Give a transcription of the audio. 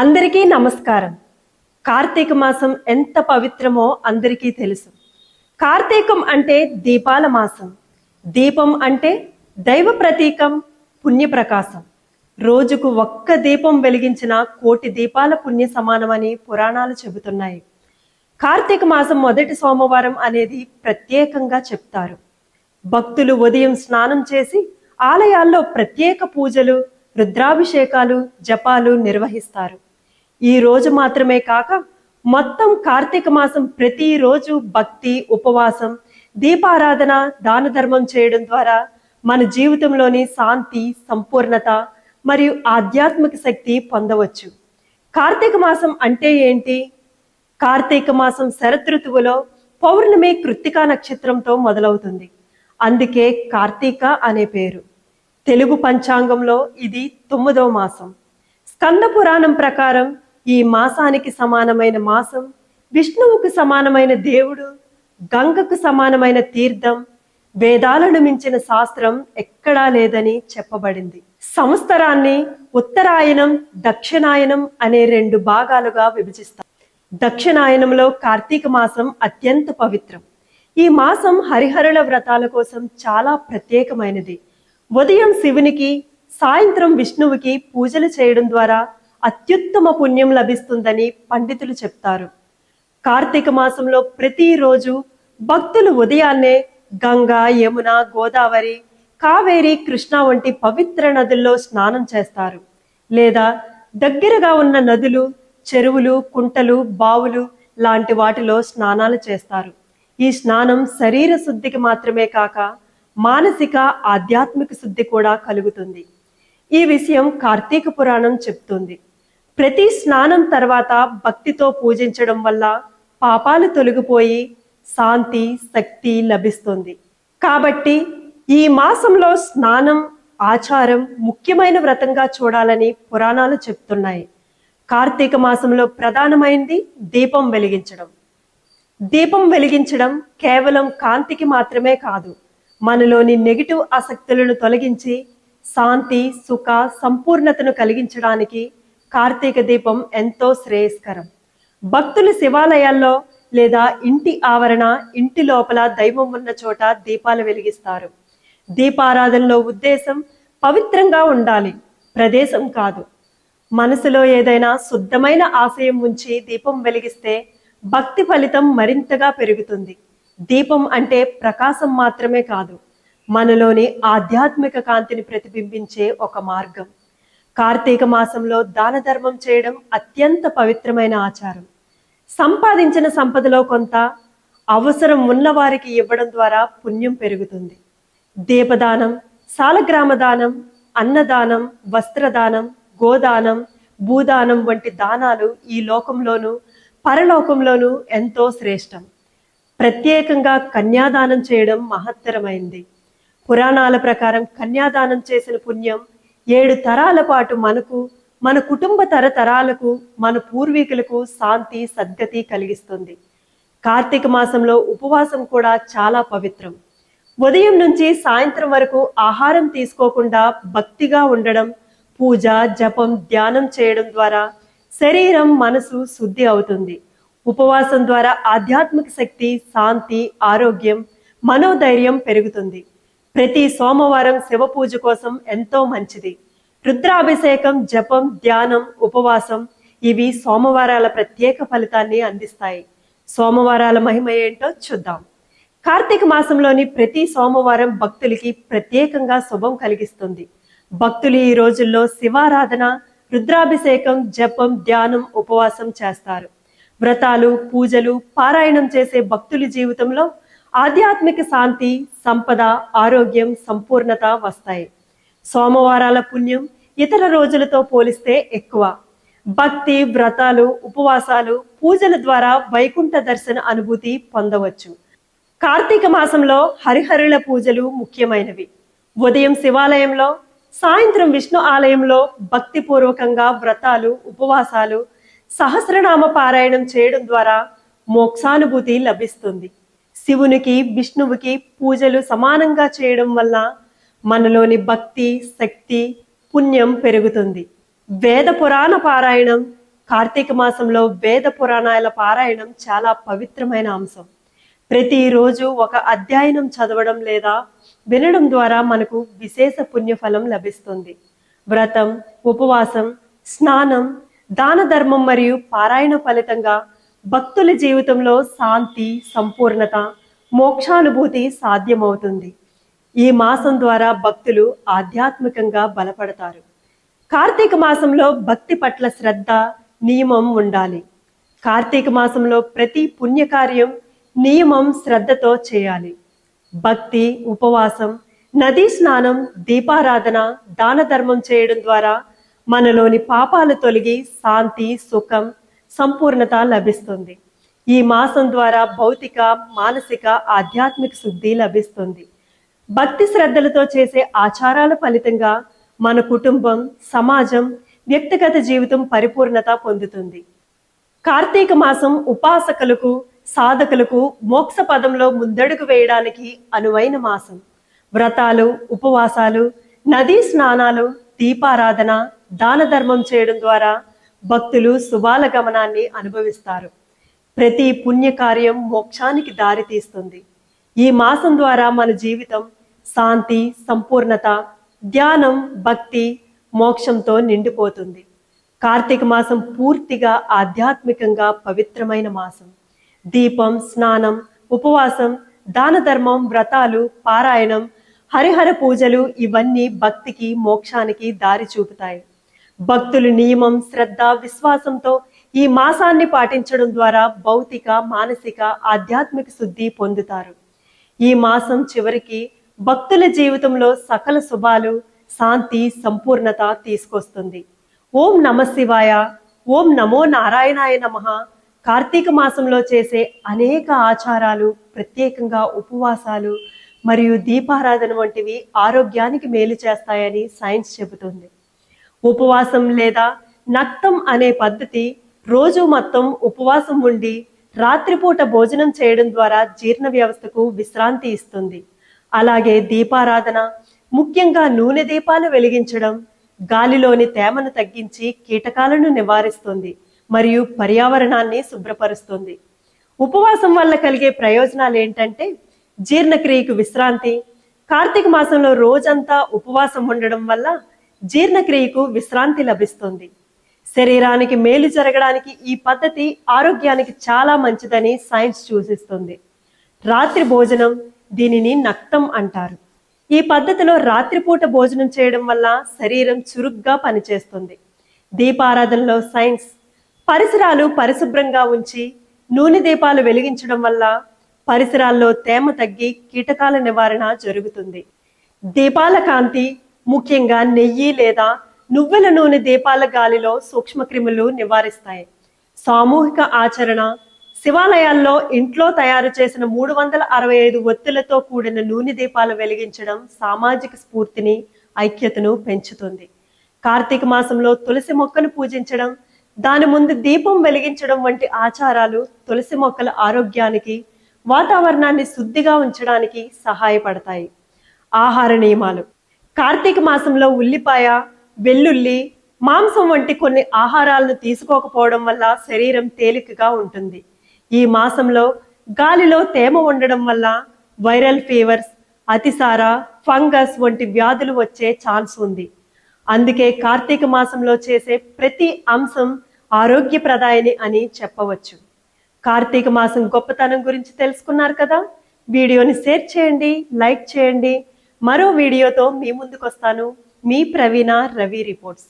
అందరికీ నమస్కారం. కార్తీక మాసం ఎంత పవిత్రమో అందరికీ తెలుసు. కార్తీకం అంటే దీపాల మాసం. దీపం అంటే దైవ ప్రతీకం పుణ్యప్రకాశం. రోజుకు ఒక్క దీపం వెలిగించిన కోటి దీపాల పుణ్య సమానమని పురాణాలు చెబుతున్నాయి. కార్తీక మాసం మొదటి సోమవారం అనేది ప్రత్యేకంగా చెప్తారు. భక్తులు ఉదయం స్నానం చేసి ఆలయాల్లో ప్రత్యేక పూజలు రుద్రాభిషేకాలు జపాలు నిర్వహిస్తారు. ఈ రోజు మాత్రమే కాక మొత్తం కార్తీక మాసం ప్రతిరోజు భక్తి ఉపవాసం దీపారాధన దాన ధర్మం చేయడం ద్వారా మన జీవితంలోని శాంతి సంపూర్ణత మరియు ఆధ్యాత్మిక శక్తి పొందవచ్చు. కార్తీక మాసం అంటే ఏంటి? కార్తీక మాసం శరదృతువులో పౌర్ణమి కృత్తికా నక్షత్రంతో మొదలవుతుంది. అందుకే కార్తీక అనే పేరు. తెలుగు పంచాంగంలో ఇది తొమ్మిదవ మాసం. స్కంద పురాణం ప్రకారం ఈ మాసానికి సమానమైన మాసం విష్ణువుకు సమానమైన దేవుడు గంగకు సమానమైన తీర్థం వేదాలను మించిన శాస్త్రం ఎక్కడా లేదని చెప్పబడింది. సంవత్సరాన్ని ఉత్తరాయణం దక్షిణాయనం అనే రెండు భాగాలుగా విభజిస్తారు దక్షిణాయనంలో కార్తీక మాసం అత్యంత పవిత్రం. ఈ మాసం హరిహరుల వ్రతాల కోసం చాలా ప్రత్యేకమైనది. ఉదయం శివునికి సాయంత్రం విష్ణువుకి పూజలు చేయడం ద్వారా అత్యుత్తమ పుణ్యం లభిస్తుందని పండితులు చెప్తారు. కార్తీక మాసంలో ప్రతిరోజు భక్తులు ఉదయాన్నే గంగా యమున గోదావరి కావేరి కృష్ణ వంటి పవిత్ర నదుల్లో స్నానం చేస్తారు. లేదా దగ్గరగా ఉన్న నదులు చెరువులు కుంటలు బావులు లాంటి వాటిలో స్నానాలు చేస్తారు. ఈ స్నానం శరీర శుద్ధికి మాత్రమే కాక మానసిక ఆధ్యాత్మిక శుద్ధి కూడా కలుగుతుంది. ఈ విషయం కార్తీక పురాణం చెప్తుంది. ప్రతి స్నానం తర్వాత భక్తితో పూజించడం వల్ల పాపాలు తొలగిపోయి శాంతి శక్తి లభిస్తుంది. కాబట్టి ఈ మాసంలో స్నానం ఆచారం ముఖ్యమైన వ్రతంగా చూడాలని పురాణాలు చెప్తున్నాయి. కార్తీక మాసంలో ప్రధానమైంది దీపం వెలిగించడం. దీపం వెలిగించడం కేవలం కాంతికి మాత్రమే కాదు మనలోని నెగిటివ్ ఆసక్తులను తొలగించి శాంతి సుఖ సంపూర్ణతను కలిగించడానికి కార్తీక దీపం ఎంతో శ్రేయస్కరం. భక్తులు శివాలయాల్లో లేదా ఇంటి ఆవరణ ఇంటి లోపల దైవం ఉన్న చోట దీపాలు వెలిగిస్తారు. దీపారాధనలో ఉద్దేశం పవిత్రంగా ఉండాలి. ప్రదేశం కాదు. మనసులో ఏదైనా శుద్ధమైన ఆశయం ఉంచి దీపం వెలిగిస్తే భక్తి ఫలితం మరింతగా పెరుగుతుంది. దీపం అంటే ప్రకాశం మాత్రమే కాదు మనలోని ఆధ్యాత్మిక కాంతిని ప్రతిబింబించే ఒక మార్గం. కార్తీక మాసంలో దాన ధర్మం చేయడం అత్యంత పవిత్రమైన ఆచారం. సంపాదించిన సంపదలో కొంత అవసరం ఉన్నవారికి ఇవ్వడం ద్వారా పుణ్యం పెరుగుతుంది. దీపదానం సాలగ్రామ దానం అన్నదానం వస్త్రదానం గోదానం భూదానం వంటి దానాలు ఈ లోకంలోనూ పరలోకంలోనూ ఎంతో శ్రేష్టం. ప్రత్యేకంగా కన్యాదానం చేయడం మహత్తరమైంది. పురాణాల ప్రకారం కన్యాదానం చేసిన పుణ్యం ఏడు తరాల పాటు మనకు మన కుటుంబ తరతరాలకు మన పూర్వీకులకు శాంతి సద్గతి కలిగిస్తుంది. కార్తీక మాసంలో ఉపవాసం కూడా చాలా పవిత్రం. ఉదయం నుంచి సాయంత్రం వరకు ఆహారం తీసుకోకుండా భక్తిగా ఉండడం పూజ జపం ధ్యానం చేయడం ద్వారా శరీరం మనసు శుద్ధి అవుతుంది. ఉపవాసం ద్వారా ఆధ్యాత్మిక శక్తి శాంతి ఆరోగ్యం మనోధైర్యం పెరుగుతుంది. ప్రతి సోమవారం శివ పూజ కోసం ఎంతో మంచిది. రుద్రాభిషేకం జపం ధ్యానం ఉపవాసం ఇవి సోమవారాల ప్రత్యేక ఫలితాన్ని అందిస్తాయి. సోమవారాల మహిమ ఏంటో చూద్దాం. కార్తీక మాసంలోని ప్రతి సోమవారం భక్తులకి ప్రత్యేకంగా శుభం కలిగిస్తుంది. భక్తులు ఈ రోజుల్లో శివారాధన రుద్రాభిషేకం జపం ధ్యానం ఉపవాసం చేస్తారు. వ్రతాలు పూజలు పారాయణం చేసే భక్తుల జీవితంలో ఆధ్యాత్మిక శాంతి సంపద ఆరోగ్యం సంపూర్ణత వస్తాయి. సోమవారాల పుణ్యం ఇతర రోజులతో పోలిస్తే ఎక్కువ. భక్తి వ్రతాలు ఉపవాసాలు పూజల ద్వారా వైకుంఠ దర్శన అనుభూతి పొందవచ్చు. కార్తీక మాసంలో హరిహరుల పూజలు ముఖ్యమైనవి. ఉదయం శివాలయంలో సాయంత్రం విష్ణు ఆలయంలో భక్తిపూర్వకంగా వ్రతాలు ఉపవాసాలు సహస్రనామ పారాయణం చేయడం ద్వారా మోక్షానుభూతి లభిస్తుంది. శివునికి విష్ణువుకి పూజలు సమానంగా చేయడం వల్ల మనలోని భక్తి శక్తి పుణ్యం పెరుగుతుంది. వేద పురాణ పారాయణం కార్తీక మాసంలో వేద పురాణాల పారాయణం చాలా పవిత్రమైన అంశం. ప్రతిరోజు ఒక అధ్యయనం చదవడం లేదా వినడం ద్వారా మనకు విశేష పుణ్యఫలం లభిస్తుంది. వ్రతం ఉపవాసం స్నానం దాన ధర్మం మరియు పారాయణ ఫలితంగా భక్తుల జీవితంలో శాంతి సంపూర్ణత మోక్షానుభూతి సాధ్యమవుతుంది. ఈ మాసం ద్వారా భక్తులు ఆధ్యాత్మికంగా బలపడతారు. కార్తీక మాసంలో భక్తి పట్ల శ్రద్ధ నియమం ఉండాలి. కార్తీక మాసంలో ప్రతి పుణ్యకార్యం నియమం శ్రద్ధతో చేయాలి. భక్తి ఉపవాసం నదీ స్నానం దీపారాధన దాన ధర్మం చేయడం ద్వారా మనలోని పాపాలు తొలగి శాంతి సుఖం సంపూర్ణత లభిస్తుంది. ఈ మాసం ద్వారా భౌతిక మానసిక ఆధ్యాత్మిక శుద్ధి లభిస్తుంది. భక్తి శ్రద్ధలతో చేసే ఆచారాల ఫలితంగా మన కుటుంబం సమాజం వ్యక్తిగత జీవితం పరిపూర్ణత పొందుతుంది. కార్తీక మాసం ఉపాసకులకు సాధకులకు మోక్ష పదంలో ముందడుగు వేయడానికి అనువైన మాసం. వ్రతాలు ఉపవాసాలు నదీ స్నానాలు దీపారాధన దాన ధర్మం చేయడం ద్వారా భక్తులు శుభాల గమనాన్ని అనుభవిస్తారు. ప్రతి పుణ్యకార్యం మోక్షానికి దారి తీస్తుంది. ఈ మాసం ద్వారా మన జీవితం శాంతి సంపూర్ణత ధ్యానం భక్తి మోక్షంతో నిండిపోతుంది. కార్తీక మాసం పూర్తిగా ఆధ్యాత్మికంగా పవిత్రమైన మాసం. దీపం స్నానం ఉపవాసం దాన ధర్మం వ్రతాలు పారాయణం హరిహర పూజలు ఇవన్నీ భక్తికి మోక్షానికి దారి చూపుతాయి. భక్తులు నియమం శ్రద్ధ విశ్వాసంతో ఈ మాసాన్ని పాటించడం ద్వారా భౌతిక మానసిక ఆధ్యాత్మిక శుద్ధి పొందుతారు. ఈ మాసం చివరికి భక్తుల జీవితంలో సకల శుభాలు శాంతి సంపూర్ణత తీసుకొస్తుంది. ఓం నమ శివాయ ఓం నమో నారాయణాయ నమ. కార్తీక మాసంలో చేసే అనేక ఆచారాలు ప్రత్యేకంగా ఉపవాసాలు మరియు దీపారాధన వంటివి ఆరోగ్యానికి మేలు చేస్తాయని సైన్స్ చెబుతుంది. ఉపవాసం లేదా నక్తం అనే పద్ధతి రోజు మొత్తం ఉపవాసం ఉండి రాత్రిపూట భోజనం చేయడం ద్వారా జీర్ణ వ్యవస్థకు విశ్రాంతి ఇస్తుంది. అలాగే దీపారాధన ముఖ్యంగా నూనె దీపాలు వెలిగించడం గాలిలోని తేమను తగ్గించి కీటకాలను నివారిస్తుంది మరియు పర్యావరణాన్ని శుభ్రపరుస్తుంది. ఉపవాసం వల్ల కలిగే ప్రయోజనాలు ఏంటంటే జీర్ణక్రియకు విశ్రాంతి కార్తీక మాసంలో రోజంతా ఉపవాసం ఉండడం వల్ల జీర్ణక్రియకు విశ్రాంతి లభిస్తుంది. శరీరానికి మేలు జరగడానికి ఈ పద్ధతి ఆరోగ్యానికి చాలా మంచిదని సైన్స్ సూచిస్తుంది. రాత్రి భోజనం దీనిని నక్తం అంటారు. ఈ పద్ధతిలో రాత్రిపూట భోజనం చేయడం వల్ల శరీరం చురుగ్గా పనిచేస్తుంది. దీపారాధనలో సైన్స్ పరిసరాలు పరిశుభ్రంగా ఉంచి నూనె దీపాలు వెలిగించడం వల్ల పరిసరాల్లో తేమ తగ్గి కీటకాల నివారణ జరుగుతుంది. దీపాల కాంతి ముఖ్యంగా నెయ్యి లేదా నువ్వుల నూనె దీపాల గాలిలో సూక్ష్మక్రిములు నివారిస్తాయి. సామూహిక ఆచరణ శివాలయాల్లో ఇంట్లో తయారు చేసిన మూడు వందల అరవై ఐదు ఒత్తులతో కూడిన నూనె దీపాలు వెలిగించడం సామాజిక స్ఫూర్తిని ఐక్యతను పెంచుతుంది. కార్తీక మాసంలో తులసి మొక్కను పూజించడం దాని ముందు దీపం వెలిగించడం వంటి ఆచారాలు తులసి మొక్కల ఆరోగ్యానికి వాతావరణాన్ని శుద్ధిగా ఉంచడానికి సహాయపడతాయి. ఆహార నియమాలు. కార్తీక మాసంలో ఉల్లిపాయ వెల్లుల్లి మాంసం వంటి కొన్ని ఆహారాలను తీసుకోకపోవడం వల్ల శరీరం తేలికగా ఉంటుంది. ఈ మాసంలో గాలిలో తేమ ఉండడం వల్ల వైరల్ ఫీవర్స్ అతిసార ఫంగస్ వంటి వ్యాధులు వచ్చే ఛాన్స్ ఉంది. అందుకే కార్తీక మాసంలో చేసే ప్రతి అంశం ఆరోగ్యప్రదాయని అని చెప్పవచ్చు. కార్తీక మాసం గొప్పతనం గురించి తెలుసుకున్నారు కదా? వీడియోని షేర్ చేయండి లైక్ చేయండి మరో వీడియోతో మీ ముందుకు వస్తాను మీ ప్రవీణ రవి రిపోర్ట్స్.